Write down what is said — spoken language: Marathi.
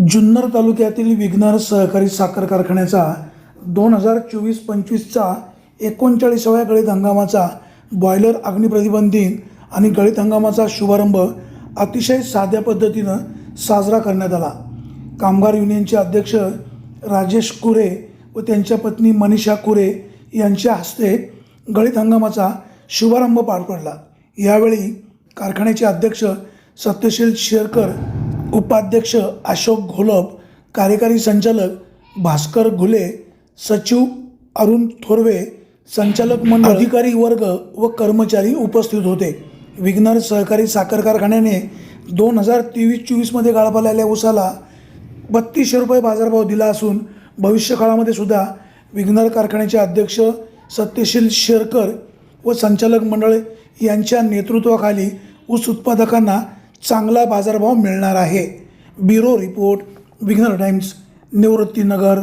जुन्नर तालुक्यातील विघ्नर सहकारी साखर कारखान्याचा दोन हजार चोवीस पंचवीसचा एकोणचाळीसाव्या गळीत हंगामाचा बॉयलर अग्निप्रतिबंधीन आणि गळीत हंगामाचा शुभारंभ अतिशय साध्या पद्धतीनं साजरा करण्यात आला. कामगार युनियनचे अध्यक्ष राजेश कुरे व त्यांच्या पत्नी मनीषा कुरे यांच्या हस्ते गळीत हंगामाचा शुभारंभ पार पडला. यावेळी कारखान्याचे अध्यक्ष सत्यशील शेरकर उपाध्यक्ष अशोक घोलप कार्यकारी संचालक भास्कर घुले सचिव अरुण थोरवे संचालक मंडळ अधिकारी वर्ग व कर्मचारी उपस्थित होते. विघ्नर सहकारी साखर कारखान्याने दोन हजार तेवीस चोवीसमध्ये गाळपाला आलेल्या ऊसाला बत्तीसशे रुपये बाजारभाव दिला असून भविष्य काळामध्ये सुद्धा विघ्नर कारखान्याचे अध्यक्ष सत्यशील शेरकर व संचालक मंडळ यांच्या नेतृत्वाखाली ऊस उत्पादकांना चांगला बाजारभाव मिळणार आहे. ब्युरो रिपोर्ट विघ्नर टाइम्स निवृत्तीनगर.